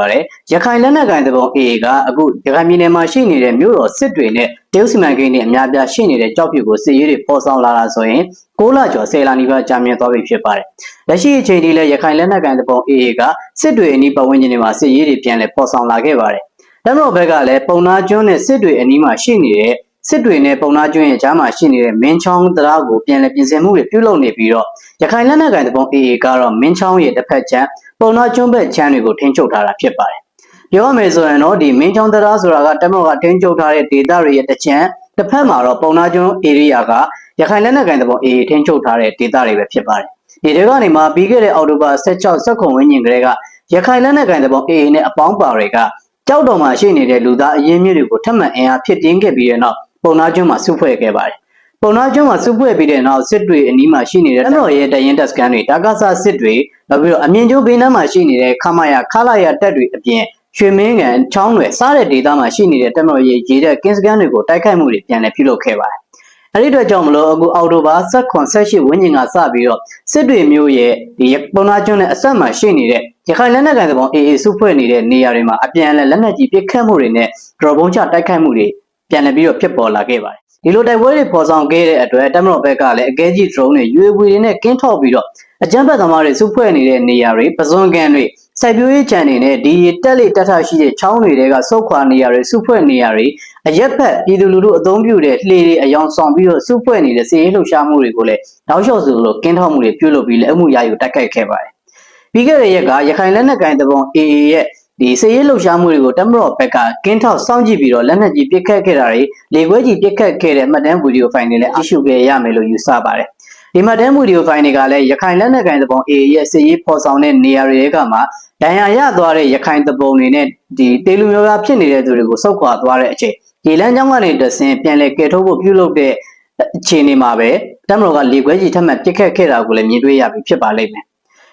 ပါတယ်ရခိုင်လက်နက်ကိုင်တပုံ AA ကအခုရခိုင်ပြည်နယ်မှာရှိနေတဲ့မြို့တော်စစ်တွေနဲ့တရုတ်စီမံကိန်းတွေအများပြားရှိနေတဲ့ကြောက်ဖြူကိုစစ်ရေးတွေပေါ်ဆောင်လာတာဆိုရင်6လကျော်10လနီးပါးကြာမြင့်သွားပြီဖြစ်ပါတယ်လက်ရှိအချိန်ထိလည်းရခိုင်လက်နက်ကိုင်တပုံ AA ကစစ်တွေအနီးပတ်ဝန်းကျင်တွေမှာစစ်ရေးတွေပြန်လည်ပေါ်ဆောင်လာခဲ့ပါတယ်တမတော်ဘက်ကလည်းပုံနာကျွန်းနဲ့စစ်တွေအနီးမှာရှိနေတဲ့စစ်တွေနဲ့ပုံနာကျွန်းရဲ့ကြားမှာရှိနေတဲ့မင်းချောင်းတရားကိုပြန်လည်ပြင်ဆင်မှုတွေပြုလုပ်နေပြီးတော့ရခိုင်လက်နက်ကိုင်တပုံ AA ကတော့မင်းချောင်းရဲ့တစ်ဖက်ချမ်း ပုံနာကျွန်းဘက်ချမ်းတွေကိုထိန်းချုပ်ထားတာဖြစ်ပါတယ်။ပြောရမယ်ဆိုရင်တော့ဒီမင်းချောင်းတရားဆိုတာကတမတော်ကထိန်းချုပ်ထားတဲ့ဒေသတွေရဲ့တစ်ချမ်းတစ်ဖက်မှာတော့ပုံနာကျွန်း area ကရခိုင်လက်နက်ကိုင်တပုံ AA ထိန်းချုပ်ထားတဲ့ဒေသတွေပဲဖြစ်ပါတယ်။ဒီတွေကနေမှပြီးခဲ့တဲ့အောက်တိုဘာ16 16ဝန်းကျင်ကလေးကရခိုင်လက်နက်ကိုင်တပုံ AA နဲ့အပေါင်းပါတွေကကြောက်တော်မှာရှိနေတဲ့လူသားအရင်းမြစ်တွေကိုထပ်မံအင်အားဖြစ်တင်းခဲ့ပြီးတဲ့နောက်ပုံနာကျွန်းမှာစုဖွဲ့ခဲ့ပါတယ်။ ပုံနာကျွန်းမှာစုဖွဲ့ပြီးတဲ့နောက်စစ်တွေအနီးမှာရှိနေတဲ့တမတော်ရဲ့တရင်တက်စကန်တွေတာကာဆာစစ်တွေနောက်ပြီးတော့အမြင့်ကျွန်းဘေးနားမှာရှိနေတဲ့ခမရခလာရတက်တွေအပြင်ရွှေမင်းကန်ချောင်းတွေစားတဲ့ဒေသမှာရှိနေတဲ့တမတော်ရဲ့ရေတဲ့ကင်းစကန်တွေကိုတိုက်ခိုက်မှုတွေပြန်လည်ပြုလုပ်ခဲ့ပါတယ်။အဲ့ဒီအတွက်ကြောင့်မလို့အခုအော်တိုဘာ16 18ဝန်းကျင်ကစပြီးတော့စစ်တွေမျိုးရဲ့ဒီပုံနာကျွန်းနဲ့အဆက်မှာရှိနေတဲ့ရခိုင်လက်နက်ကိုင်သဘော AA စုဖွဲ့နေတဲ့နေရာတွေမှာအပြန်အလှန်လက်နက်ကြီးပစ်ခတ်မှုတွေနဲ့ drone ဘုံချတိုက်ခိုက်မှုတွေပြန်လည်ပြီးတော့ဖြစ်ပေါ်လာခဲ့ပါတယ်။ ဒီလိုတိုက်ပွဲတွေပေါ်ဆောင်ခဲ့တဲ့အတွက်တမတော်ဘက်ကလည်းအကဲကြီး drone တွေ UAV တွေနဲ့ကင်းထောက်ပြီးတော့အကြမ်းဖက်သမားတွေစုဖွဲ့နေတဲ့နေရာတွေပဇွန်ကန်တွေစိုက်ပျိုးရေးခြံတွေနဲ့ဒီတက်လေတက်ထရှိတဲ့ချောင်းတွေကစုတ်ခွာနေရာတွေစုဖွဲ့နေရာတွေအရက်ဖက်ပြည်သူလူထုအသုံးပြုတဲ့လှေတွေအယောင်ဆောင်ပြီးတော့စုဖွဲ့နေတဲ့စီးရေးလှုပ်ရှားမှုတွေကိုလည်းတောက်လျှော့ဆိုလို့ကင်းထောက်မှုတွေပြုလုပ်ပြီးလက်မှုရယူတိုက်ခိုက်ခဲ့ပါတယ်။ပြီးခဲ့တဲ့ရက်ကရခိုင်လက်နက်ကိုင်တပုံ AA ရဲ့ ဒီစေရေးလှုပ်ရှားမှုတွေကိုတမတော်ဘက်ကကင်းထောက်စောင့်ကြည့်ပြီးတော့လက်နက်ကြီးပစ်ခတ်ခဲ့တာတွေလေခွဲကြီးပစ်ခတ်ခဲ့တဲ့မှတ်တမ်းဗီဒီယိုဖိုင်တွေလည်းအရှုခဲ့ရမယ်လို့ယူဆပါတယ်။ဒီမှတ်တမ်းဗီဒီယိုဖိုင်တွေကလည်းရခိုင်လက်နက်ကိုင်တပုံ AA ရဲ့စေရေးပေါ်ဆောင်တဲ့နေရာတွေကမှဒဏ်ရာရသွားတဲ့ရခိုင်တပုံတွေနဲ့ဒီတေလူမျိုးသားဖြစ်နေတဲ့သူတွေကိုစုပ်ခွာသွားတဲ့အချိန်ဒီလမ်းကြောင်းကနေတဆင်ပြန်လဲကယ်ထုတ်ဖို့ပြုလုပ်တဲ့အခြေအနေမှာပဲတမတော်ကလေခွဲကြီးထပ်မံပစ်ခတ်ခဲ့တာကိုလည်းမြင်တွေ့ရပြီဖြစ်ပါလိမ့်မယ်။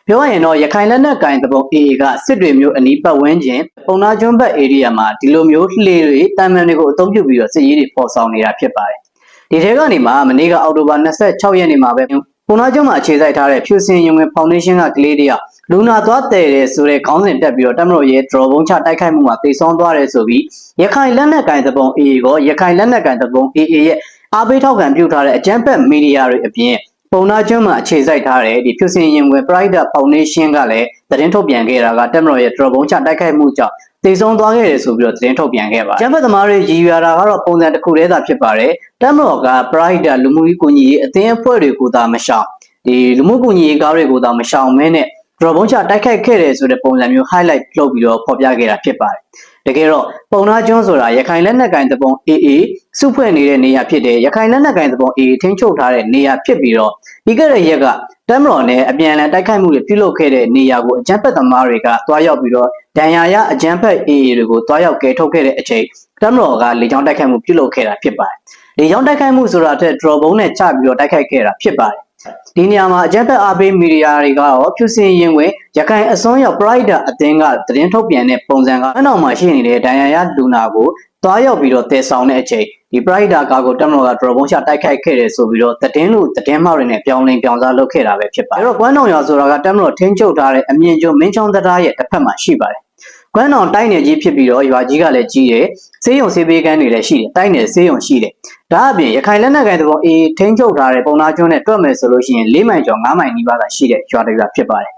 ပြောရရင်တော့ရခိုင်လက်နက်ကင်တပုံ AA ကစစ်တွေမျိုးအနီးပတ်ဝန်းကျင်ပုံနာကျွန်းဘက် area မှာဒီလိုမျိုးလှေတွေတံမှန်တွေကိုအသုံးပြုပြီးတော့စစ်ရေးတွေပေါ်ဆောင်နေတာဖြစ်ပါတယ်။ဒီထဲကနေမှမနေ့ကအောက်တိုဘာ26ရက်နေ့မှာပဲပုံနာကျွန်းမှာအခြေစိုက်ထားတဲ့ဖြူစင်ရင်ဝင်ဖောင်ဒေးရှင်းကကလေးတယောက်လူနာသွားတည်တယ်ဆိုတဲ့ခေါင်းစဉ်တက်ပြီးတော့တမလို့ရဲ့ draw ဘုံချတိုက်ခိုက်မှုမှာတိတ်ဆုံးသွားတယ်ဆိုပြီးရခိုင်လက်နက်ကင်တပုံ AA ကိုရခိုင်လက်နက်ကင်တပုံ AA ရဲ့အားပေးထောက်ခံပြုထားတဲ့အကြမ်းဖက်မီဒီယာတွေအပြင် ပုံနာကျွန်းမှာအခြေစိုက်ထားတဲ့ဒီဖြူစင်ရင်ဝင် Pride Foundation ကလည်းသတင်းထုတ်ပြန်ခဲ့တာကတက်မလို့ရဲ့ draw ဘုံချတိုက်ခိုက်မှုကြောင့်တည်ဆုံးသွားခဲ့တယ်ဆိုပြီးတော့သတင်းထုတ်ပြန်ခဲ့ပါတယ်။ကျန်းဖက်သမားတွေရည်ရွယ်တာကတော့ပုံစံတစ်ခုတည်းသာဖြစ်ပါတယ်။တက်မတော်က Pride လူမှုရေးကူညီရေးအသင်းအဖွဲ့တွေကိုသာမရှောင်ဒီလူမှုကူညီရေးကားတွေကိုသာမရှောင်မဲနဲ့ drop ဘုံချတိုက်ခိုက်ခဲ့တယ်ဆိုတဲ့ပုံစံမျိုး highlight လုပ်ပြီးတော့ဖော်ပြခဲ့တာဖြစ်ပါတယ်။တကယ်တော့ပုံနာကျွန်းဆိုတာရခိုင်လက်နက်ကင်တပုံ AA စုဖွဲ့နေတဲ့နေရာဖြစ်တယ်ရခိုင်လက်နက်ကင်တပုံ AA ထိန်းချုပ်ထားတဲ့နေရာဖြစ်ပြီးတော့ပြီးခဲ့တဲ့ရက်ကတမ်မတော်နဲ့အပြန်အလှန်တိုက်ခိုက်မှုတွေပြုလုပ်ခဲ့တဲ့နေရာကိုအကြမ်းဖက်သမားတွေကတွားရောက်ပြီးတော့ဒဏ်ရာရအကြမ်းဖက် AA တွေကိုတွားရောက်ကယ်ထုတ်ခဲ့တဲ့အချိန်တမ်မတော်ကလေကြောင်းတိုက်ခိုက်မှုပြုလုပ်ခဲ့တာဖြစ်ပါတယ်။လေကြောင်းတိုက်ခိုက်မှုဆိုတာတဲ့ drop ဘုံနဲ့ချပြီးတော့တိုက်ခိုက်ခဲ့တာဖြစ်ပါတယ်။ ဒီနေရာမှာအကြက်ဖက်အားပေးမီဒီယာတွေကတော့ဖြူစင်ရင်ဝင်ရခိုင်အစွန်းရောက် Pride အသင်းကသတင်းထုတ်ပြန်တဲ့ပုံစံကအနောက်မှာရှိနေတဲ့ဒိုင်ယာရလူနာကိုတွားရောက်ပြီးတော့တည်ဆောင်တဲ့အချိန်ဒီ Pride ကာကိုတက်မတော်က drop ဘုံချတိုက်ခိုက်ခဲ့တယ်ဆိုပြီးတော့သတင်းလို့သတင်းမှောက်တွေနဲ့ပြောင်းလဲပြောင်းစားလုပ်ခဲ့တာပဲဖြစ်ပါတယ်။အဲတော့ကွမ်းတော်ရွာဆိုတာကတက်မတော်ထင်းချုပ်ထားတဲ့အမြင့်ကျုံမင်းချောင်းတရားရဲ့တစ်ဖက်မှာရှိပါတယ်။ ကွမ်းတော်တိုင်းနယ်ကြီးဖြစ်ပြီးတော့ရွာကြီးကလည်းကြီးတယ်ဆေးရုံဆေးပေးကန်းတွေလည်းရှိတယ်တိုင်းနယ်ဆေးရုံရှိတယ်ဒါအပြင်ရခိုင်လက်နက်ကိုင်တဘောအေးထိန်းချုပ်ထားတဲ့ပုံနာကျွန်းနဲ့တွက်မယ်ဆိုလို့ရှိရင်၄မိုင်ကျော်၅မိုင်နီးပါးသာရှိတဲ့ရွာတွေကဖြစ်ပါတယ်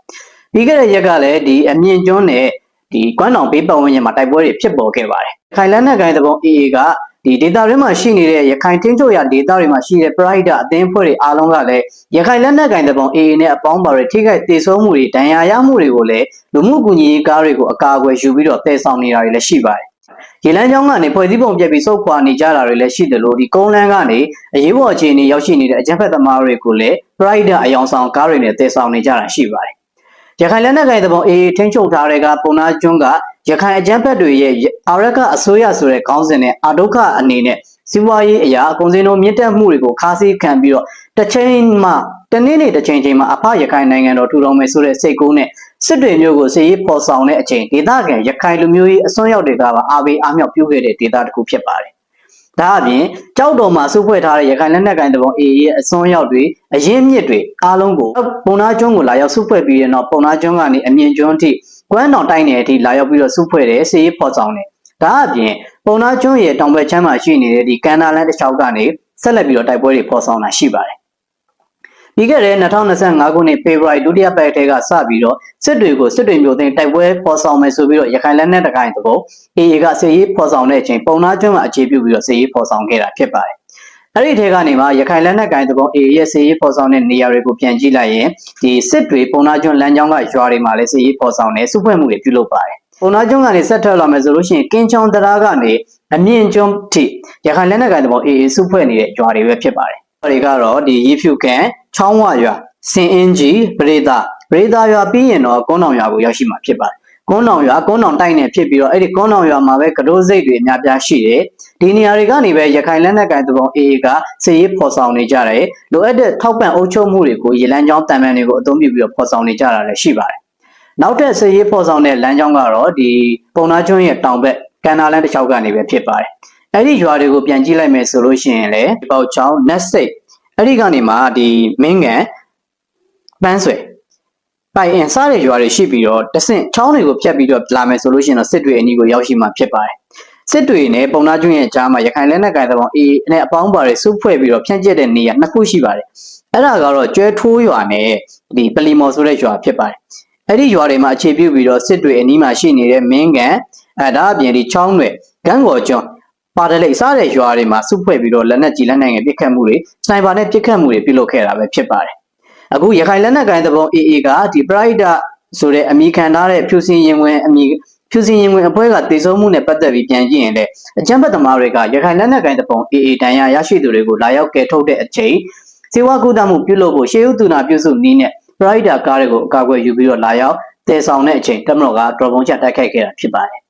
ပြီးခဲ့တဲ့ရက်ကလည်းဒီအမြင့်ကျွန်းနဲ့ဒီကွမ်းတောင်ဘေးပတ်ဝန်းကျင်မှာတိုက်ပွဲတွေဖြစ်ပေါ်ခဲ့ပါတယ်ရခိုင်လက်နက်ကိုင်တဘောအေးက ဒီ data တွေမှာရှိနေတဲ့ရခိုင်တင်းချုပ်ရ data တွေမှာရှိတဲ့ pride အသင်းဖွဲ့တွေအားလုံးကလည်းရခိုင်လက်နက်ကင်တပုံ AA နဲ့အပေါင်းပါတွေထိခိုက်ဒေဆုံးမှုတွေဒဏ်ရာရမှုတွေကိုလည်းလူမှုကူညီရေးကားတွေကိုအကာအကွယ်ယူပြီးတော့တည်ဆောင်နေတာတွေလည်းရှိပါတယ်။ရေလန်းချောင်းကနေဖွဲ့စည်းပုံပြက်ပြီးစုပ်ခွာနေကြတာတွေလည်းရှိတယ်လို့ဒီကုန်းလန်းကနေအရေးပေါ်အခြေအနေရောက်ရှိနေတဲ့အကြမ်းဖက်သမားတွေကိုလည်း pride အယောင်ဆောင်ကားတွေနဲ့တည်ဆောင်နေကြတာရှိပါတယ်။ရခိုင်လက်နက်ကိုင်တပုံ AA ထိန်းချုပ်ထားတဲ့ကပုံနာကျွန်းက ရခိုင်အကြမ်းဖက်တွေရဲ့အာရကအစိုးရဆိုတဲ့ခေါင်းစဉ်နဲ့အာဒုက္ခအနေနဲ့စီးပွားရေးအရာအကုန်စင်တို့မြင့်တက်မှုတွေကိုခါးစည်းခံပြီးတော့တစ်ချိန်မှတနေ့နေ့တစ်ချိန်ချိန်မှာအဖရခိုင်နိုင်ငံတော်ထူထောင်မယ်ဆိုတဲ့စိတ်ကူးနဲ့စစ်တွေမျိုးကိုစီရေးပေါ်ဆောင်တဲ့အချိန်ဒေသခံရခိုင်လူမျိုးရေးအစွန်းရောက်တွေကပါအားပေးအားမြောက်ပြုခဲ့တဲ့ဒေသတစ်ခုဖြစ်ပါတယ်။ဒါအပြင်ကြောက်တော်မှာစုဖွဲ့ထားတဲ့ရခိုင်လက်နက်ကိုင်တပုံ AA ရဲ့အစွန်းရောက်တွေအရင်မြစ်တွေအားလုံးကိုပုံနာကျွန်းကိုလာရောက်စုဖွဲ့ပြီးတဲ့နောက်ပုံနာကျွန်းကနေအမြင့်ကျွန်းထိ ကွမ်းတောင်တိုင်းနယ်အထိလာရောက်ပြီးတော့စုဖွဲ့တဲ့စစ်ရေးဖော်ဆောင်တယ်ဒါအပြင်ပုံနာကျွန်းရဲ့တောင်ဘက်ချမ်းမှာရှိနေတဲ့ဒီကန်နာလန်တစ်လျှောက်ကနေဆက်လက်ပြီးတော့တိုက်ပွဲတွေဖော်ဆောင်တာရှိပါတယ်ပြီးခဲ့တဲ့2025ခုနှစ်ဖေဖော်ဝါရီဒုတိယပတ်ထဲကစပြီးတော့စစ်တွေကိုစစ်တွေမျိုးသိန်းတိုက်ပွဲဖော်ဆောင်မယ်ဆိုပြီးတော့ရခိုင်လက်နက်တကိုင်းတဘောအေအေကစစ်ရေးဖော်ဆောင်တဲ့အချိန်ပုံနာကျွန်းမှာအခြေပြုပြီးတော့စစ်ရေးဖော်ဆောင်ခဲ့တာဖြစ်ပါတယ် အဲ့ဒီထဲကနေမှရခိုင်လက်နက်ကိုင်းတဘောအေအေရဲ့စစ်ရေးဖော်ဆောင်တဲ့နေရာတွေကိုပြန်ကြည့်လိုက်ရင်ဒီစစ်တွေပုံနာကျွန်းလမ်းကြောင်းကရွာတွေမှာလည်းစစ်ရေးဖော်ဆောင်တဲ့စုဖွဲ့မှုတွေပြုလုပ်ပါတယ်ပုံနာကျွန်းကနေဆက်ထွက်လာမယ်ဆိုလို့ရှိရင်ကင်းချောင်းတရားကနေအမြင့်ကျွန်းထိရခိုင်လက်နက်ကိုင်းတဘောအေအေစုဖွဲ့နေတဲ့ရွာတွေပဲဖြစ်ပါတယ်။ဒါတွေကတော့ဒီရေဖြူကန်ချောင်းဝရွာစင်အင်းကြီးပရိသပရိသရွာပြီးရင်တော့ကုန်းတောင်ရွာကိုရောက်ရှိမှာဖြစ်ပါတယ်။ ကုန်းတောင်ရွာကုန်းတောင်တိုက်နယ်ဖြစ်ပြီးတော့အဲ့ဒီကုန်းတောင်ရွာမှာပဲကတိုးစိတ်တွေအများပြားရှိတယ်။ဒီနေရာတွေကနေပဲရခိုင်လက်နက်ကိုင်တဘောအေအေကစစ်ရေးဖော်ဆောင်နေကြတယ်။လိုအပ်တဲ့ထောက်ပံ့အုပ်ချုပ်မှုတွေကိုရေလမ်းကြောင်းတံပန်တွေကိုအသုံးပြုပြီးတော့ဖော်ဆောင်နေကြတာလည်းရှိပါတယ်။နောက်ထပ်စစ်ရေးဖော်ဆောင်တဲ့လမ်းကြောင်းကတော့ဒီပုံနာကျွန်းရဲ့တောင်ဘက်ကန်နာလန်တစ်လျှောက်ကနေပဲဖြစ်ပါတယ်။အဲ့ဒီရွာတွေကိုပြန်ကြည့်လိုက်မယ်ဆိုလို့ရှိရင်လည်းပေါချောင်းနက်စိတ်အဲ့ဒီကနေမှဒီမင်းကန်ပန်းဆွဲ ပိုင်အင်စားတဲ့ရွာတွေရှိပြီးတော့တဆင့်ချောင်းတွေကိုဖြတ်ပြီးတော့လာမယ်ဆိုလို့ရှိရင်တော့စစ်တွေအနီးကိုရောက်ရှိမှာဖြစ်ပါတယ်။စစ်တွေနဲ့ပုံနာကျွန်းရဲ့ကြားမှာရခိုင်လက်နက်ကိုင်သဘောအေးနဲ့အပေါင်းပါတွေစုဖွဲ့ပြီးတော့ဖြန့်ကျက်တဲ့နေရာနှစ်ခုရှိပါတယ်။အဲ့ဒါကတော့ကျွဲထိုးရွာနဲ့ဒီပလီမော်ဆိုတဲ့ရွာဖြစ်ပါတယ်။အဲ့ဒီရွာတွေမှာအခြေပြုပြီးတော့စစ်တွေအနီးမှာရှိနေတဲ့မင်းကန်အဲဒါအပြင်ဒီချောင်းတွေကန်းကော်ကျွန်းပါတလိပ်စားတဲ့ရွာတွေမှာစုဖွဲ့ပြီးတော့လက်နက်ကြီးလက်နက်ငယ်ပစ်ခတ်မှုတွေစနိုက်ပါနဲ့ပစ်ခတ်မှုတွေပြုလုပ်ခဲ့တာပဲဖြစ်ပါတယ်။ အခုရခိုင်လက်နက်ကိုင်သဘော AA ကဒီပရိုက်တာဆိုတဲ့အမိခံထားတဲ့ဖြူစင်ရင်ဝင်အမိဖြူစင်ရင်ဝင်အဖွဲ့ကတည်ဆုံမှုနဲ့ပတ်သက်ပြီးပြန်ကြည့်ရင်လည်းအကြမ်းဖက်သမားတွေကရခိုင်လက်နက်ကိုင်သဘော AA တန်ရာရရှိသူတွေကိုလာရောက်ကယ်ထုတ်တဲ့အချိန်စေဝါကုသမှုပြုလုပ်ဖို့ရှေးဥတူနာပြုစုနည်းနဲ့ပရိုက်တာကားတွေကိုအကာအကွယ်ယူပြီးတော့လာရောက်တည်ဆောင်တဲ့အချိန်တမတော်ကတော်ပုံချတိုက်ခိုက်ခဲ့တာဖြစ်ပါတယ်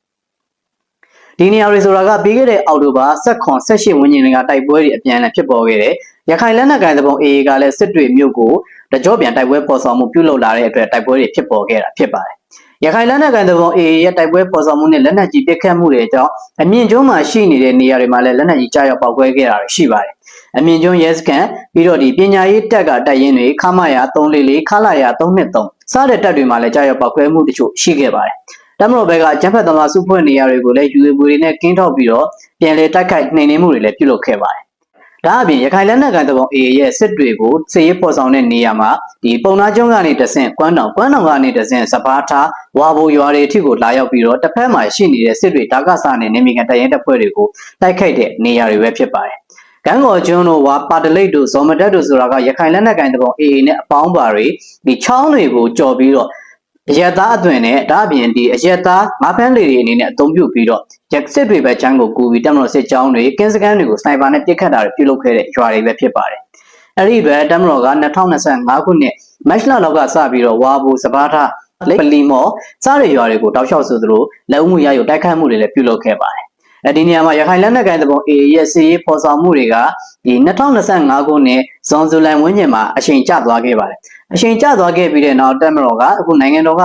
ဒီနေရာတွေဆိုတာကပြီးခဲ့တဲ့အောက်တိုဘာ16 18ဝန်းကျင်တွေကတိုက်ပွဲတွေအပြန်အလှန်ဖြစ်ပေါ်ခဲ့တယ်။ရခိုင်လက်နက်ကိုင်သဘုံ AA ကလည်းစစ်တွေမြို့ကိုတကြောပြန်တိုက်ပွဲပေါ်ဆောင်မှုပြုလုပ်လာတဲ့အတွက်တိုက်ပွဲတွေဖြစ်ပေါ်ခဲ့တာဖြစ်ပါတယ်။ရခိုင်လက်နက်ကိုင်သဘုံ AA ရဲ့တိုက်ပွဲပေါ်ဆောင်မှုနဲ့လက်နက်ကြီးပစ်ခတ်မှုတွေအကြောင်းအမြင့်ကျွန်းမှာရှိနေတဲ့နေရာတွေမှာလည်းလက်နက်ကြီးကြားရောက်ပောက်ကွဲခဲ့တာရှိပါတယ်။အမြင့်ကျွန်းရဲစခန်းပြီးတော့ဒီပညာရေးတက်ကတိုက်ရင်တွေခမရ344ခလာရ323စတဲ့တက်တွေမှာလည်းကြားရောက်ပောက်ကွဲမှုတချို့ရှိခဲ့ပါတယ်။ တမတော်ဘက်ကကျန်းဖက်သမားစုဖွဲ့နေရာတွေကိုလည်း UAV တွေနဲ့ကင်းထောက်ပြီးတော့ပြန်လည်တိုက်ခိုက်နှိမ်နင်းမှုတွေလည်းပြုလုပ်ခဲ့ပါတယ်။ဒါအပြင်ရခိုင်လက်နက်ကိုင်တဘော AA ရဲ့စစ်တွေကိုစစ်ရေးပေါ်ဆောင်တဲ့နေရာမှာဒီပုံနာကျွန်းကနေတဆင့်ကွမ်းတောင်ကွမ်းတောင်ကနေတဆင့်စပါးထားဝါဘိုရွာတွေအထိကိုလာရောက်ပြီးတော့တစ်ဖက်မှာရှိနေတဲ့စစ်တွေတာကဆာနဲ့နေမီကန်တရင်တပ်ဖွဲ့တွေကိုတိုက်ခိုက်တဲ့နေရာတွေပဲဖြစ်ပါတယ်။ကန်းကော်ကျွန်းတို့ဝါပါတလိတ်တို့ဇော်မတက်တို့ဆိုတာကရခိုင်လက်နက်ကိုင်တဘော AA နဲ့အပေါင်းပါတွေဒီချောင်းတွေကိုကြော်ပြီးတော့ အရက်သားအသွင်နဲ့ဒါအပြင်ဒီအရက်သားငါးဖမ်းလေတွေအနေနဲ့အသုံးပြုပြီးတော့ရက်စစ်တွေပဲချမ်းကိုကူပြီးတက်မတော်စစ်ကြောင်းတွေကင်းစကန်တွေကိုစနိုက်ပါနဲ့ပစ်ခတ်တာတွေပြုလုပ်ခဲ့တဲ့ရွာတွေပဲဖြစ်ပါတယ်။အဲ့ဒီပဲတက်မတော်က2025ခုနှစ်မတ်လလောက်ကစပြီးတော့ဝါဘူစပါးထားလိပ်ပလီမော်စားတဲ့ရွာတွေကိုတောက်လျှောက်ဆိုသလိုလက်ဦးမှုရယူတိုက်ခတ်မှုတွေလည်းပြုလုပ်ခဲ့ပါတယ်။အဲဒီနေရာမှာရခိုင်လက်နက်ကိုင်တပုံ AA ရဲ့စီရေးပေါ်ဆောင်မှုတွေကဒီ2025ခုနှစ်ဇွန်ဇူလိုင်ဝန်းကျင်မှာအချိန်ကျသွားခဲ့ပါတယ်။ အချိန်ကျသွားခဲ့ပြီးတဲ့နောက်တက်မတော်ကအခုနိုင်ငံတော်က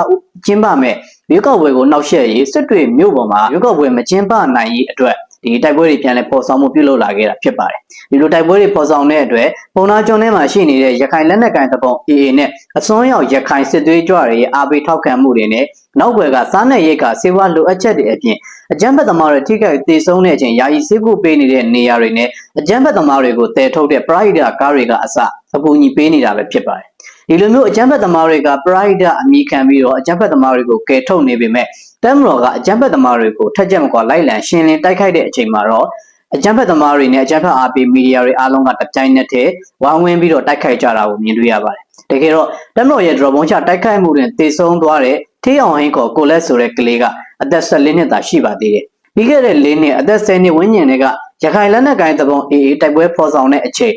ကျင်းပမဲ့ရွေးကောက်ပွဲကိုနှောက်ယှက်ရေးစစ်တွေမြို့ပေါ်မှာရွေးကောက်ပွဲမကျင်းပနိုင်ရေးအတွက်ဒီတိုက်ပွဲတွေပြန်လဲပေါ်ဆောင်မှုပြုလုပ်လာခဲ့တာဖြစ်ပါတယ်ဒီလိုတိုက်ပွဲတွေပေါ်ဆောင်တဲ့အတွက်ပုံနာကျွန်းထဲမှာရှိနေတဲ့ရခိုင်လက်နက်ကိုင်တပုံ AA နဲ့အစွန်းရောက်ရခိုင်စစ်သွေးကြွတွေရဲ့အားပေးထောက်ခံမှုတွေနဲ့နောက်ွယ်ကစားနယ်ရိတ်ကစေဝါလိုအပ်ချက်တွေအပြင်အကြမ်းဖက်သမားတွေထိခိုက်ဒေဆုံးတဲ့အချိန်ယာယီစေကုပေးနေတဲ့နေရာတွေနဲ့အကြမ်းဖက်သမားတွေကိုတည်ထုတ်တဲ့ pride ကားတွေကအစအကူအညီပေးနေတာပဲဖြစ်ပါတယ် ဒီလိုမျိုးအကြမ်းဖက်သမားတွေက pride အမိခံပြီးတော့အကြမ်းဖက်သမားတွေကိုကယ်ထုတ်နေပေမဲ့တမ်မတော်ကအကြမ်းဖက်သမားတွေကိုထက်ကြက်မကွာလိုက်လံရှင်းလင်းတိုက်ခိုက်တဲ့အချိန်မှာတော့အကြမ်းဖက်သမားတွေနဲ့အကြမ်းဖက်အားပေးမီဒီယာတွေအားလုံးကတပြိုင်နက်တည်းဝိုင်းဝန်းပြီးတော့တိုက်ခိုက်ကြတာကိုမြင်တွေ့ရပါတယ်။တကယ်တော့တမ်မတော်ရဲ့ drone ချတိုက်ခိုက်မှုတွင်တေဆုံးသွားတဲ့ထေးအောင်ဟင်းခေါ်ကိုလက်ဆိုတဲ့ကလေးကအသက်14နှစ်သာရှိပါသေးတယ်။ပြီးခဲ့တဲ့၄နှစ်အသက်10နှစ်ဝန်းကျင်တွေကရခိုင်လက်နက်ကိုင်တပုံအေးအေးတိုက်ပွဲဖော်ဆောင်တဲ့အချိန်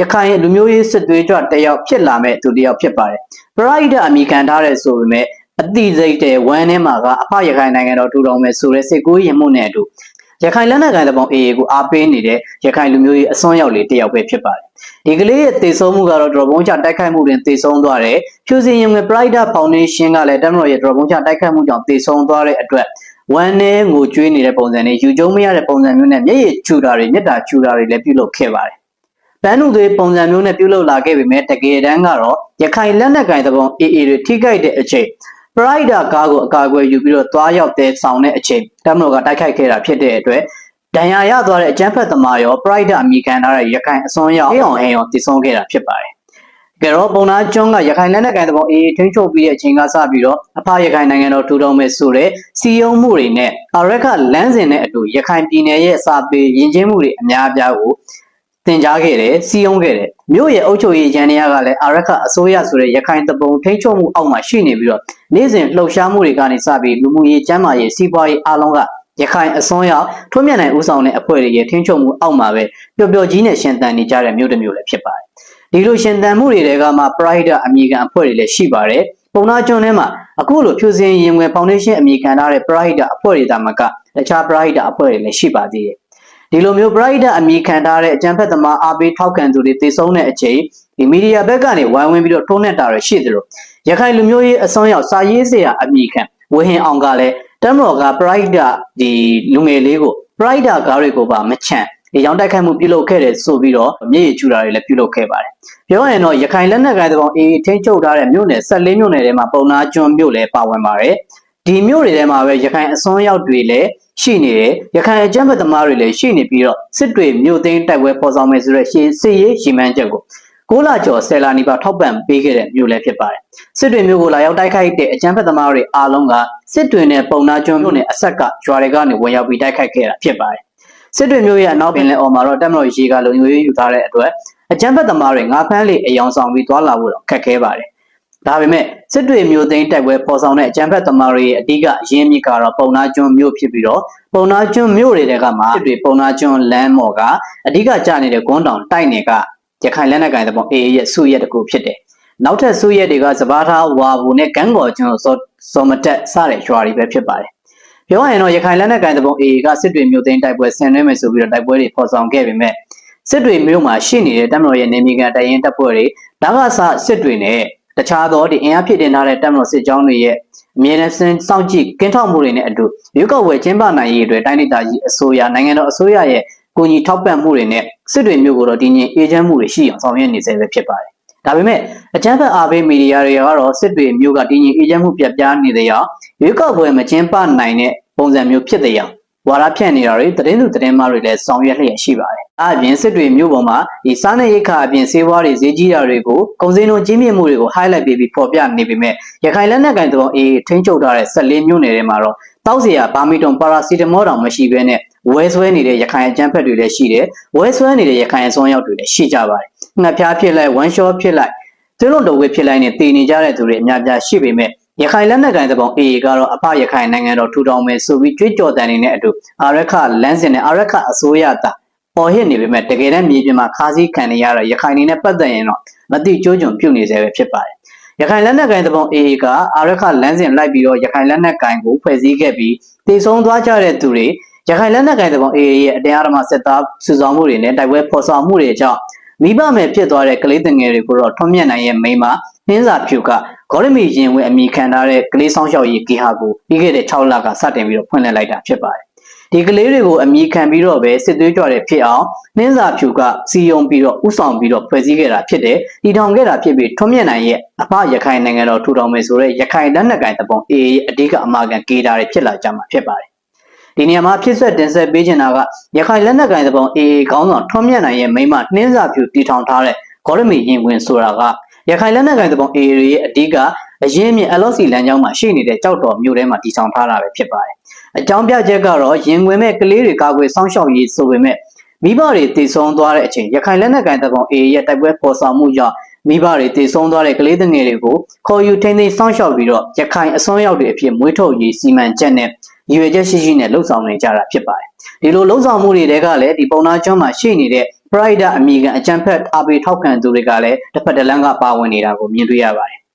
ရခိုင်လူမျိုးရေးစစ်သွေးကြွတယောက်ဖြစ်လာမဲ့သူတယောက်ဖြစ်ပါတယ်။ပရိုက်တာအမိခံထားတဲ့ဆိုပေမဲ့အတိစိတ်တဲ့ဝမ်းထဲမှာကအဖရခိုင်နိုင်ငံတော်ထူထောင်မယ်ဆိုတဲ့စိတ်ကိုးရင်မှုနဲ့အတူရခိုင်လက်နက်ကိုင်တဲ့ပေါင်းအေအေကိုအားပေးနေတဲ့ရခိုင်လူမျိုးရေးအစွန်းရောက်လေးတယောက်ပဲဖြစ်ပါတယ်။ဒီကလေးရဲ့တည်ဆုံမှုကတော့ဒရဘုံချတိုက်ခိုက်မှုတွင်တည်ဆုံသွားတယ်။ဖြူစင်ရင်ငွေ Pride Foundation ကလည်းတမတော်ရဲ့ဒရဘုံချတိုက်ခိုက်မှုကြောင့်တည်ဆုံသွားတဲ့အတွက်ဝမ်းနဲ့ငိုကြွေးနေတဲ့ပုံစံနဲ့ယူကျုံမရတဲ့ပုံစံမျိုးနဲ့မျက်ရည်ချူတာတွေမျက်တာချူတာတွေလည်းပြုလုပ်ခဲ့ပါတယ်။ ပန်းနုသွေးပုံစံမျိုးနဲ့ပြုလုပ်လာခဲ့ပေမဲ့တကယ်တမ်းကတော့ရခိုင်လက်နက်ကိုင်သဘောအေအေတွေထိခိုက်တဲ့အချိန်ပရိုက်ဒါကားကိုအကာအကွယ်ယူပြီးတော့သွားရောက်တဲ့ဆောင်တဲ့အချိန်တမတော်ကတိုက်ခိုက်ခဲ့တာဖြစ်တဲ့အတွက်ဒဏ်ရာရသွားတဲ့အကြမ်းဖက်သမားရောပရိုက်ဒါအမိခံထားတဲ့ရခိုင်အစွန်းရောက်အေးအောင်ဟင်းရောတည်ဆုံးခဲ့တာဖြစ်ပါတယ်။ကဲတော့ပုံနာကျွန်းကရခိုင်လက်နက်ကိုင်သဘောအေးထိန်းချုပ်ပြီးတဲ့အချိန်ကစပြီးတော့အဖရခိုင်နိုင်ငံတော်ထူထောင်မဲ့ဆိုတဲ့စီယုံမှုတွေနဲ့အရက်ခလမ်းစဉ်နဲ့အတူရခိုင်ပြည်နယ်ရဲ့စာပေယဉ်ကျေးမှုတွေအများအပြားကို တင်ကြားခဲ့တယ်စီယုံခဲ့တယ်မြို့ရဲ့အုပ်ချုပ်ရေးရန်နေရကလည်းအရက်ခအစိုးရဆိုတဲ့ရခိုင်တပုံထိန်းချုပ်မှုအောက်မှာရှိနေပြီးတော့နေ့စဉ်လှုပ်ရှားမှုတွေကနေစပြီးလူမှုရေးကျန်းမာရေးစီးပွားရေးအားလုံးကရခိုင်အစွန်းရောက်ထွန်းမြတ်နိုင်ဦးဆောင်တဲ့အဖွဲ့တွေရဲ့ထိန်းချုပ်မှုအောက်မှာပဲပျော်ပျော်ကြီးနဲ့ရှင်သန်နေကြတဲ့မြို့တစ်မြို့လည်းဖြစ်ပါတယ်ဒီလိုရှင်သန်မှုတွေတဲကမှ Pride အမည်ခံအဖွဲ့တွေလည်းရှိပါတယ်ပုံနာကျွန်းထဲမှာအခုလိုဖြူစင်ရင်ဝင်ဖောင်ဒေးရှင်းအမည်ခံထားတဲ့ Pride အဖွဲ့တွေဒါမှကတခြား Pride အဖွဲ့တွေလည်းရှိပါသေးတယ် ဒီလိုမျိုး Pride အမည်ခံထားတဲ့အကြံဖက်သမားအားပေးထောက်ခံသူတွေတည်ဆုံးတဲ့အချိန်ဒီမီဒီယာဘက်ကနေဝိုင်းဝန်းပြီးတော့ထုံးနေတာတွေရှိသလိုရခိုင်လူမျိုးရေးအစွန်းရောက်စာရေးစရာအမည်ခံဝဟင်အောင်ကလည်းတမတော်က Pride ဒီလူငယ်လေးကို Pride ကားတွေကိုပါမချန့်ဒီရောင်းတိုက်ခိုက်မှုပြုလုပ်ခဲ့တယ်ဆိုပြီးတော့မြေရည်ကျူတာတွေလည်းပြုလုပ်ခဲ့ပါတယ်။ပြောရရင်တော့ရခိုင်လက်နက်ကိုင်တကောင်အေးထိန်းချုပ်ထားတဲ့မြို့နယ်14မြို့နယ်ထဲမှာပုံနာကျွန်းမြို့လည်းပါဝင်ပါတယ်။ ဒီမြို့တွေထဲမှာပဲရခိုင်အစွန်းရောက်တွေလည်းရှိနေတယ်။ရခိုင်အကြမ်းဖက်သမားတွေလည်းရှိနေပြီးတော့စစ်တွေမြို့သိမ်းတိုက်ပွဲပေါ်ဆောင်မယ်ဆိုတဲ့ရှေးစစ်ရေးရှီမန်းချက်ကိုကိုလာကျော်ဆယ်လာနီပါထောက်ပံ့ပေးခဲ့တဲ့မြို့လည်းဖြစ်ပါတယ်။စစ်တွေမြို့ကိုလာရောက်တိုက်ခိုက်တဲ့အကြမ်းဖက်သမားတွေအားလုံးကစစ်တွေနဲ့ပုံနာကျွန်းမြို့နယ်အဆက်ကရွာတွေကနေဝင်ရောက်ပြီးတိုက်ခိုက်ခဲ့တာဖြစ်ပါတယ်။စစ်တွေမြို့ရဲ့အနောက်ပင်လယ်အော်မှာတော့တက်မတော်ရေကလုံခြုံရေးယူထားတဲ့အတွက်အကြမ်းဖက်သမားတွေငါးဖမ်းလေအယောင်ဆောင်ပြီးသွာလာဖို့တော့ခက်ခဲပါတယ်။ ဒါပေမဲ့စစ်တွေမျိုးသိန်းတိုက်ပွဲပေါ်ဆောင်တဲ့အကြမ်းဖက်သမားတွေရဲ့အဓိကအရင်းမြစ်ကတော့ပုံနာကျွန်းမြို့ဖြစ်ပြီးတော့ပုံနာကျွန်းမြို့တွေကမှစစ်တွေပုံနာကျွန်းလမ်းမော်ကအဓိကကျနေတဲ့ကွန်းတောင်တိုက်နယ်ကရခိုင်လက်နက်ကိုင်သဘောအေအေရဲ့စုရက်တစ်ခုဖြစ်တယ်။နောက်ထပ်စုရက်တွေကစဘာထားဝါဘူနဲ့ကန်းကော်ကျွန်းစောစောမတက်စတဲ့ရွာတွေပဲဖြစ်ပါတယ်။ပြောရရင်တော့ရခိုင်လက်နက်ကိုင်သဘောအေအေကစစ်တွေမျိုးသိန်းတိုက်ပွဲဆင်နွှဲမယ်ဆိုပြီးတော့တိုက်ပွဲတွေဖော်ဆောင်ခဲ့ပေမဲ့စစ်တွေမျိုးမှာရှိနေတဲ့တပ်မတော်ရဲ့နေမီကန်တရင်တပ်ဖွဲ့တွေဒါကစစစ်တွေနဲ့ တခြားသောဒီအင်အားဖြစ်တင်ထားတဲ့တပ်မတော်စစ်ကြောင်းတွေရဲ့အမြဲတမ်းစောင့်ကြည့်ကင်းထောက်မှုတွေနဲ့အတူရွေးကောက်ပွဲကျင်းပနိုင်ရေးအတွက်တိုင်းဒေသကြီးအစိုးရနိုင်ငံတော်အစိုးရရဲ့ကိုကြီးထောက်ပံ့မှုတွေနဲ့စစ်တွေမျိုးကိုတော့ဒီညင်အေဂျင့်မှုတွေရှိအောင်ဆောင်ရွက်နေစေပဲဖြစ်ပါတယ်။ဒါပေမဲ့အကြမ်းဖက်အားပေးမီဒီယာတွေကတော့စစ်တွေမျိုးကဒီညင်အေဂျင့်မှုပြပြနေတဲ့ရောရွေးကောက်ပွဲမကျင်းပနိုင်တဲ့ပုံစံမျိုးဖြစ်တဲ့ရော ဝါရဖြန့်နေတာတွေသတင်းသူသတင်းမတွေလည်းဆောင်ရွက်လျက်ရှိပါတယ်။အပြင်စစ်တွေမျိုးပေါ်မှာဒီစားနပ်ရိက္ခာအပြင်ဆေးဝါးတွေဈေးကြီးတာတွေကိုကုန်စည်နှုန်းကြီးမြင့်မှုတွေကို highlight ပေးပြီးဖော်ပြနေပေမဲ့ရခိုင်လက်နက်ကိုင်တုံးအေးထိန်းချုပ်ထားတဲ့14မြို့နယ်ထဲမှာတော့တောက်စရာဘာမီတွန်ပါရာစီတမောတောင်မရှိဘဲနဲ့ဝဲဆွဲနေတဲ့ရခိုင်အကြမ်းဖက်တွေလည်းရှိတယ်ဝဲဆွဲနေတဲ့ရခိုင်အစွန်းရောက်တွေလည်းရှိကြပါတယ်။ငှက်ဖျားဖြစ်လိုက်ဝမ်ရှော့ဖြစ်လိုက်သူတို့တော်ဝဲဖြစ်လိုက်နဲ့တည်နေကြတဲ့သူတွေအများပြားရှိပေမဲ့ ရခိုင်လက်နက်ကိုင်သဘော AA ကတော့အဖရခိုင်နိုင်ငံတော်ထူထောင်မယ်ဆိုပြီးကြွေးကြော်တန်နေတဲ့အတူအာရခလမ်းစဉ်နဲ့အာရခအစိုးရတာပေါ်ဟစ်နေပေမဲ့တကယ်တမ်းမြေပြင်မှာခါးစည်းခံနေရတော့ရခိုင်နေနဲ့ပတ်သက်ရင်တော့မတိကျိုးကြုံပြုတ်နေစေပဲဖြစ်ပါတယ်ရခိုင်လက်နက်ကိုင်သဘော AA ကအာရခလမ်းစဉ်လိုက်ပြီးတော့ရခိုင်လက်နက်ကိုင်ကိုဖွဲ့စည်းခဲ့ပြီးတည်ဆုံးသွားကြတဲ့သူတွေရခိုင်လက်နက်ကိုင်သဘော AA ရဲ့အတရားဓမ္မစစ်သားစုဆောင်မှုတွေနဲ့တိုက်ပွဲဖော်ဆောင်မှုတွေကြောင့် မိဘမဲ့ဖြစ်သွားတဲ့ကလေးငယ်တွေကိုတော့ထွန်းမြတ်နိုင်ရဲ့မိန်းမနှင်းစာဖြူကဂေါရမီရင်ဝင်အမိခံထားတဲ့ကလေးဆောင်ရှောက်ရေးကိဟာကိုပြီးခဲ့တဲ့6လကစတင်ပြီးတော့ဖွင့်လှစ်လိုက်တာဖြစ်ပါတယ်။ဒီကလေးတွေကိုအမိခံပြီးတော့ပဲစစ်သွေးကြွတဲ့ဖြစ်အောင်နှင်းစာဖြူကစီယုံပြီးတော့ဥဆောင်ပြီးတော့ဖွဲ့စည်းခဲ့တာဖြစ်တယ်။ဒီထောင်ခဲ့တာဖြစ်ပြီးထွန်းမြတ်နိုင်ရဲ့အဖရခိုင်နိုင်ငံတော်ထူထောင်မယ်ဆိုတဲ့ရခိုင်လက်နက်ကိုင်တပုံ AA ရဲ့အဓိကအမာခံကေတာတွေဖြစ်လာကြမှာဖြစ်ပါတယ်။ ဒီနေရာမှာဖြစ်ဆက်တင်ဆက်ပေးချင်တာကရခိုင်လက်နက်ကိုင်သဘော AA ခေါင်းဆောင်ထွန်းမြတ်နိုင်ရဲ့မိမနှင်းစာဖြူတည်ထောင်ထားတဲ့ဂေါရမီရင်ဝင်ဆိုတာကရခိုင်လက်နက်ကိုင်သဘော AA ရဲ့အဓိကအရင်းမြစ် LOC လမ်းကြောင်းမှာရှိနေတဲ့ကြောက်တော်မြို့ထဲမှာတည်ဆောင်ထားတာပဲဖြစ်ပါတယ်။အကြောင်းပြချက်ကတော့ရင်ဝင်မဲ့ကလေးတွေကာကွယ်စောင့်ရှောက်ရေးဆိုပေမဲ့မိဘတွေတည်ဆုံသွားတဲ့အချိန်ရခိုင်လက်နက်ကိုင်သဘော AA ရဲ့တိုက်ပွဲပေါ်ဆောင်မှုကြောင့် မိဘတွေတည်ဆုံသွားတဲ့ကလေးငယ်တွေကိုခေါ်ယူထိန်းသိမ်းစောင့်ရှောက်ပြီးတော့ရခိုင်အစွန်းရောက်တွေအဖြစ်မွေးထုတ်ရေးစီမံချက်နဲ့ရည်ရွယ်ချက်ရှိရှိနဲ့လှုပ်ဆောင်နေကြတာဖြစ်ပါတယ်။ဒီလိုလှုပ်ဆောင်မှုတွေတဲကလည်းဒီပုံနာကျွန်းမှာရှိနေတဲ့ Pride အမိကန်အကြံဖက်အပေထောက်ခံသူတွေကလည်းတစ်ဖက်တစ်လမ်းကပါဝင်နေတာကိုမြင်တွေ့ရပါတယ်။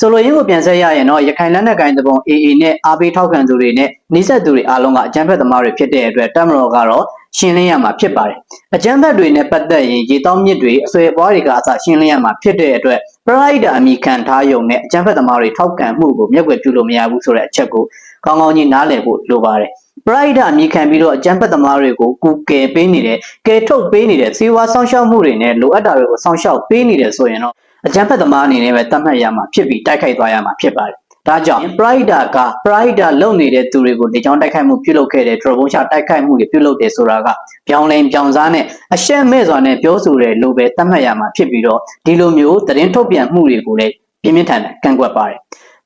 ဆိုလိုရင်းကိုပြန်ဆက်ရရင်တော့ရခိုင်လက်နက်ကိုင်တပုံ AA နဲ့အပေထောက်ခံသူတွေနဲ့နှိစက်သူတွေအားလုံးကအကြံဖက်သမားတွေဖြစ်တဲ့အတွက်တပ်မတော်ကတော့ရှင်းလင်းရမှာဖြစ်ပါတယ်။အကြံဖက်တွေနဲ့ပတ်သက်ရင်ရေတောင်းမြစ်တွေအဆွဲပွားတွေကအစရှင်းလင်းရမှာဖြစ်တဲ့အတွက် Pride အမိခံထားယုံနဲ့အကြံဖက်သမားတွေထောက်ခံမှုကိုမျက်ွယ်ပြုလို့မရဘူးဆိုတဲ့အချက်ကိုကောင်းကောင်းကြီးနားလည်ဖို့လိုပါတယ်။ Pride အမိခံပြီးတော့အကြံဖက်သမားတွေကိုကူကယ်ပေးနေတယ်ကယ်ထုတ်ပေးနေတဲ့စေဝါဆောင်ရှောက်မှုတွေနဲ့လိုအပ်တာတွေကိုဆောင်ရှောက်ပေးနေတယ်ဆိုရင်တော့ အကြံဖက်သမားအနေနဲ့ပဲတတ်မှတ်ရမှာဖြစ်ပြီးတိုက်ခိုက်သွားရမှာဖြစ်ပါတယ်ဒါကြောင့် Pride က Pride လုံနေတဲ့သူတွေကိုဒီကြောင်တိုက်ခိုက်မှုပြုလုပ်ခဲ့တဲ့ drone ချတိုက်ခိုက်မှုတွေပြုလုပ်တယ်ဆိုတာကပြောင်းလဲပြောင်းစားနဲ့အရှက်မဲ့စွာနဲ့ပြောဆိုတဲ့လိုပဲသတ်မှတ်ရမှာဖြစ်ပြီးတော့ဒီလိုမျိုးသတင်းထုတ်ပြန်မှုတွေကိုလည်းပြင်းပြင်းထန်ထန်ကန့်ကွက်ပါတယ်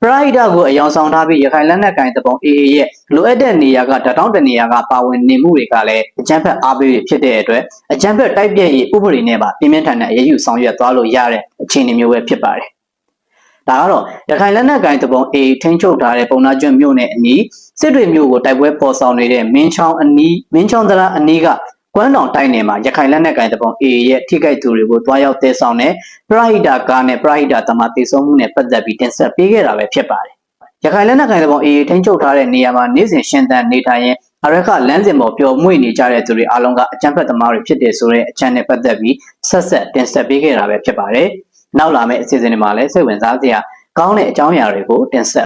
ပရိုက်တာကိုအယောင်ဆောင်ထားပြီးရခိုင်လက်နက်ကိုင်တပုံ AA ရဲ့လိုအပ်တဲ့နေရာကတထောင်တနေရာကပါဝင်နေမှုတွေကလည်းအကြမ်းဖက်အားပေးဖြစ်တဲ့အတွက်အကြမ်းဖက်တိုက်ပြည့်ရေးဥပဒေနဲ့ပါပြင်းပြင်းထန်ထန်အရေးယူဆောင်ရွက်သွားလို့ရတဲ့အခြေအနေမျိုးပဲဖြစ်ပါတယ်။ဒါကတော့ရခိုင်လက်နက်ကိုင်တပုံ AA ထိန်းချုပ်ထားတဲ့ပုံနာကျွန်းမြို့နယ်အနီးစစ်တွေမြို့ကိုတိုက်ပွဲပေါ်ဆောင်နေတဲ့မင်းချောင်းအနီးမင်းချောင်းတရာအနီးက ကွမ်းတောင်တိုင်းနယ်မှာရခိုင်လက်နက်ကိုင်တပုံ AA ရဲ့ထိခိုက်သူတွေကိုတွားရောက်တဲဆောင်တဲ့ပရဟိတကားနဲ့ပရဟိတသမားတည်ဆုံမှုနဲ့ပတ်သက်ပြီးတင်ဆက်ပေးခဲ့တာပဲဖြစ်ပါတယ်။ရခိုင်လက်နက်ကိုင်တပုံ AA ထိန်းချုပ်ထားတဲ့နေရာမှာနေ့စဉ်ရှင်းတန်းနေထိုင်ရင်အရခလမ်းစဉ်ပေါ်ပျော်မွေ့နေကြတဲ့သူတွေအားလုံးကအကြမ်းဖက်သမားတွေဖြစ်တယ်ဆိုတဲ့အချက်နဲ့ပတ်သက်ပြီးဆက်ဆက်တင်ဆက်ပေးခဲ့တာပဲဖြစ်ပါတယ်။နောက်လာမယ့်အစီအစဉ်တွေမှာလည်းစိတ်ဝင်စားစရာကောင်းတဲ့အကြောင်းအရာတွေကိုတင်ဆက်